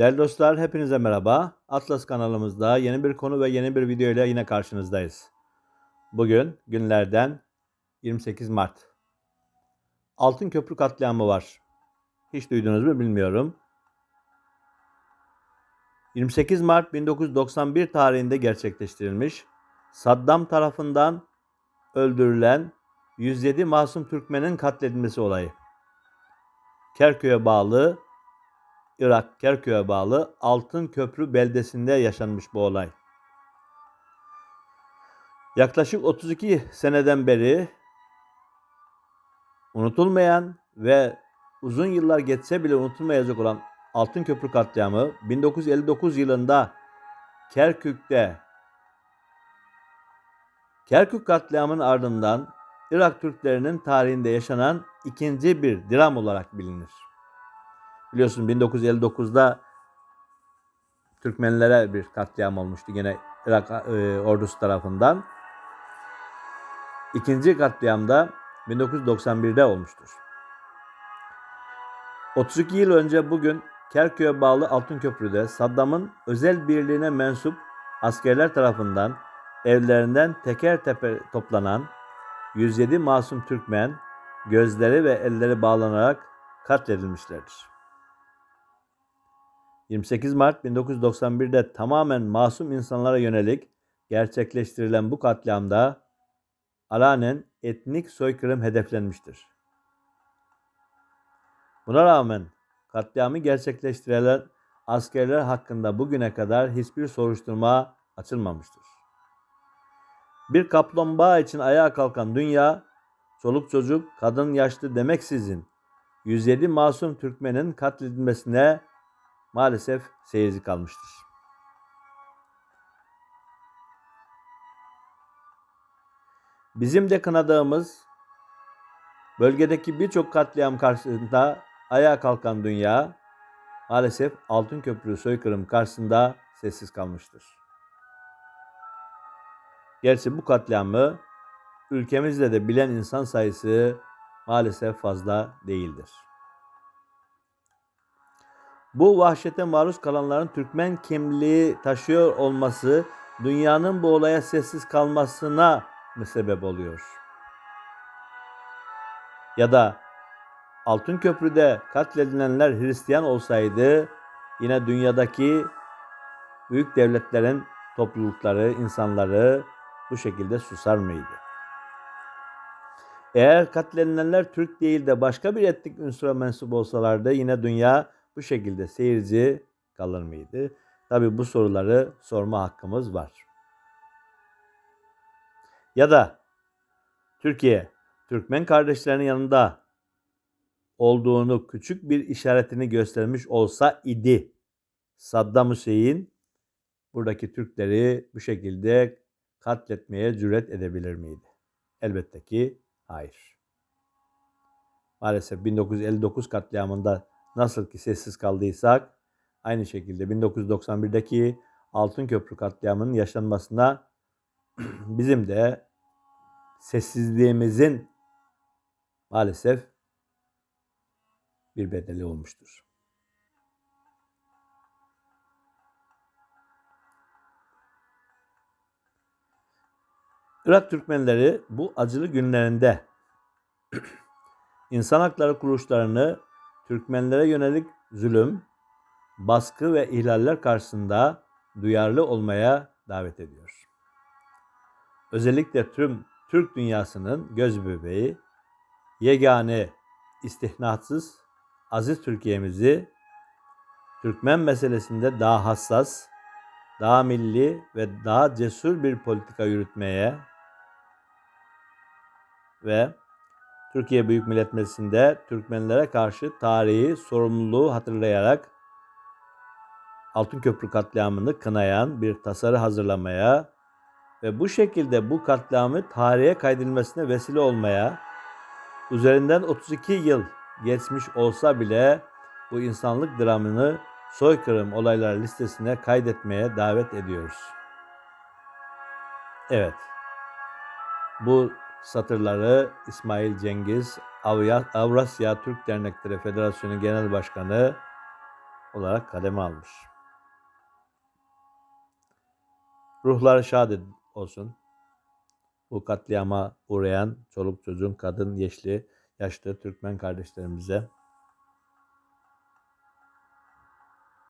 Değerli dostlar hepinize merhaba. Atlas kanalımızda yeni bir konu ve yeni bir video ile yine karşınızdayız. Bugün günlerden 28 Mart. Altın Köprü katliamı var. Hiç duydunuz mu bilmiyorum. 28 Mart 1991 tarihinde gerçekleştirilmiş. Saddam tarafından öldürülen 107 masum Türkmenin katledilmesi olayı. Kerkük'e bağlı Irak Kerkük'e bağlı Altın Köprü beldesinde yaşanmış bu olay. Yaklaşık 32 seneden beri unutulmayan ve uzun yıllar geçse bile unutulmayacak olan Altın Köprü katliamı 1959 yılında Kerkük'te Kerkük katliamının ardından Irak Türklerinin tarihinde yaşanan ikinci bir dram olarak bilinir. Biliyorsun 1959'da Türkmenlere bir katliam olmuştu yine Irak e, ordusu tarafından. İkinci katliamda 1991'de olmuştur. 32 yıl önce bugün Kerkük'e bağlı Altınköprü'de Saddam'ın özel birliğine mensup askerler tarafından evlerinden teker teper toplanan 107 masum Türkmen gözleri ve elleri bağlanarak katledilmişlerdir. 28 Mart 1991'de tamamen masum insanlara yönelik gerçekleştirilen bu katliamda alanen etnik soykırım hedeflenmiştir. Buna rağmen katliamı gerçekleştirilen askerler hakkında bugüne kadar hiçbir soruşturma açılmamıştır. Bir kaplumbağa için ayağa kalkan dünya, çoluk çocuk, kadın yaşlı demeksizin 107 masum Türkmenin katledilmesine maalesef seyirci kalmıştır. Bizim de kınadığımız bölgedeki birçok katliam karşısında ayağa kalkan dünya maalesef Altın Köprü soykırım karşısında sessiz kalmıştır. Gerçi bu katliamı ülkemizde de bilen insan sayısı maalesef fazla değildir. Bu vahşete maruz kalanların Türkmen kimliği taşıyor olması dünyanın bu olaya sessiz kalmasına mı sebep oluyor? Ya da Altın Köprü'de katledilenler Hristiyan olsaydı yine dünyadaki büyük devletlerin toplulukları, insanları bu şekilde susar mıydı? Eğer katledilenler Türk değil de başka bir etnik ünsura mensup olsalardı yine dünya bu şekilde seyirci kalır mıydı? Tabi bu soruları sorma hakkımız var. Ya da Türkiye, Türkmen kardeşlerinin yanında olduğunu küçük bir işaretini göstermiş olsa idi. Saddam Hüseyin buradaki Türkleri bu şekilde katletmeye cüret edebilir miydi? Elbette ki hayır. Maalesef 1959 katliamında nasıl ki sessiz kaldıysak aynı şekilde 1991'deki Altın Köprü katliamının yaşanmasına bizim de sessizliğimizin maalesef bir bedeli olmuştur. Irak Türkmenleri bu acılı günlerinde insan hakları kuruluşlarını Türkmenlere yönelik zulüm, baskı ve ihlaller karşısında duyarlı olmaya davet ediyor. Özellikle tüm Türk dünyasının göz bebeği, yegane istihnatsız aziz Türkiye'mizi Türkmen meselesinde daha hassas, daha milli ve daha cesur bir politika yürütmeye ve Türkiye Büyük Millet Meclisi'nde Türkmenlere karşı tarihi sorumluluğu hatırlayarak Altın Köprü katliamını kınayan bir tasarı hazırlamaya ve bu şekilde bu katliamı tarihe kaydedilmesine vesile olmaya üzerinden 32 yıl geçmiş olsa bile bu insanlık dramını soykırım olaylar listesine kaydetmeye davet ediyoruz. Evet. Bu satırları İsmail Cengiz, Avrasya Türk Dernekleri Federasyonu Genel Başkanı olarak kademe almış. Ruhları şad olsun. Bu katliama uğrayan çoluk çocuğun kadın, yeşli, yaşlı Türkmen kardeşlerimize